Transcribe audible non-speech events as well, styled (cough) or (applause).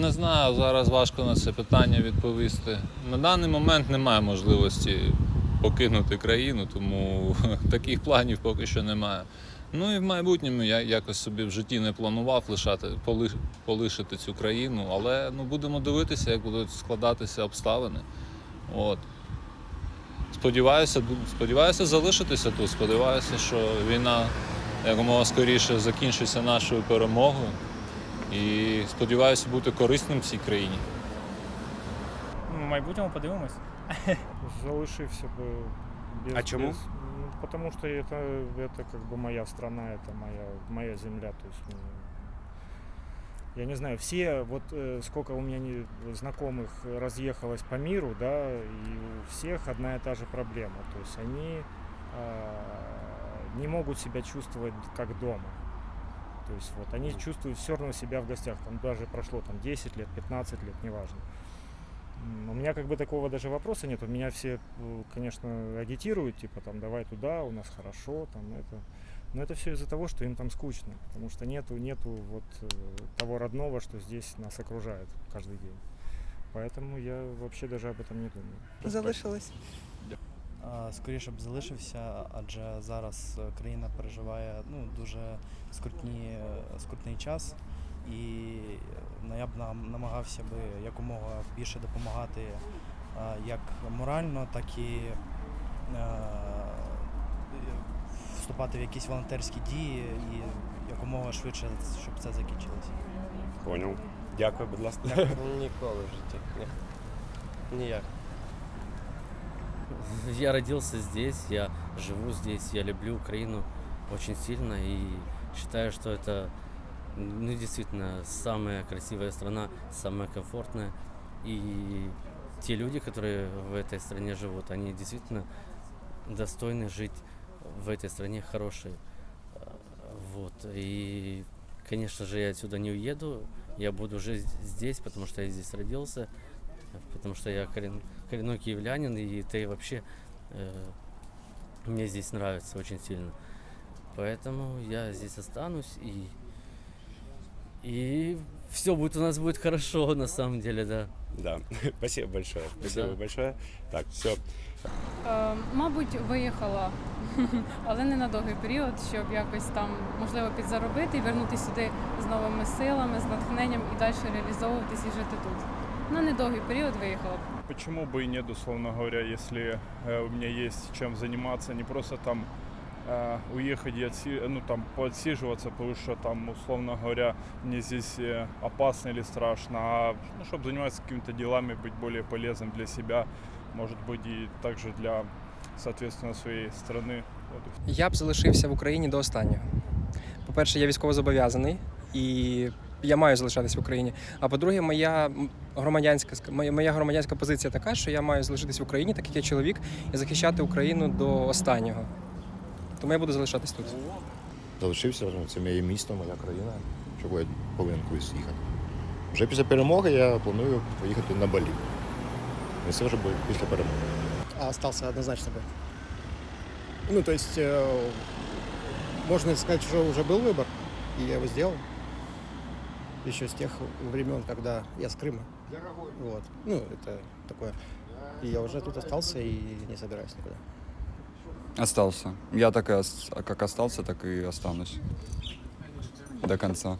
Не знаю, зараз важко на це питання відповісти. На даний момент немає можливості покинути країну, тому (laughs) таких планів поки що немає. Ну і в майбутньому я якось собі в житті не планував лишати, поли- полишити цю країну, але ну, будемо дивитися, як будуть складатися обставини. От. Сподіваюся, сподіваюся залишитися тут. Сподіваюся, що війна якомога скоріше закінчиться нашою перемогою. І сподіваюся бути корисним цій країні. В майбутньому подивимось. (laughs) Залишився би без... А чому? без- ну, потому что это, это как бы моя страна, это моя, моя земля. То есть, ну, я не знаю, все, вот э, сколько у меня не- знакомых разъехалось по миру, да, и у всех одна и та же проблема. То есть они а, не могут себя чувствовать как дома. То есть вот они чувствуют все равно себя в гостях. Там даже прошло там 10 лет, 15 лет, неважно. У меня как бы такого даже вопроса нет. У меня все, э, конечно, агитируют, типа там давай туда, у нас хорошо, там это. Но это все из-за того, что им там скучно, потому что нету, нету вот э, того родного, что здесь нас окружает каждый день. Поэтому я вообще даже об этом не думаю. Залишилась. Скоріше б залишився, адже зараз е, країна переживає ну, дуже скрутні, е, скрутний час. І ну, я б нам намагався би якомога більше допомагати як морально, так і е, вступати в якісь волонтерські дії і якомога швидше, щоб це закінчилося. Поняв. Дякую, будь ласка. Ніколи в житті. Ні. Ніяк. (laughs) Я родился здесь, я живу здесь, я люблю Украину очень сильно и считаю, что это ну, действительно самая красивая страна, самая комфортная. И те люди, которые в этой стране живут, они действительно достойны жить в этой стране хорошие. А, Вот. И, конечно же, я отсюда не уеду. Я буду жить здесь, потому что я здесь родился, потому что я корен, коренной киевлянин, и это и вообще э, мне здесь нравится очень сильно. Поэтому я здесь останусь и и все будет у нас будет хорошо на самом деле, да. Да. (laughs) Спасибо большое. Спасибо Да. большое. Так, все. Е, Мабуть, виїхала, (laughs) але не на довгий період, щоб якось там можливо підзаробити і вернутися сюди з новими силами, з натхненням і далі реалізовуватись і жити тут. На недовгий період виїхала. Почему бы и нет, условно говоря, если э, у меня есть чем заниматься, не просто там э, уехать и отси- ну, там, поотсиживаться, потому что там, условно говоря, мне здесь э, опасно или страшно, а ну, чтобы заниматься какими-то делами, быть более полезным для себя, может быть, и также для, соответственно, своей страны. Вот и всё. Я б залишився в Україні до останнього. По-перше, я військово зобов'язаний і я маю залишатись в Україні. А по-друге, моя м, громадянська ск- моя, моя громадянська позиція така, що я маю залишитись в Україні, так як я чоловік, і захищати Україну до останнього. Тому я буду залишатись тут. залишився, ну, це моє місто, моя країна, чого я повинен кудись їхати. Вже після перемоги я планую поїхати на Балі. І це вже буде після перемоги. а остался однозначно бы. Ну, то есть, э, можно сказать, что уже был выбор, и я его сделал. Еще с тех времен, когда я с Крыма. Вот. Ну, это такое. И я уже тут остался и не собираюсь никуда. Остался. Я так и как остался, так и останусь. До конца.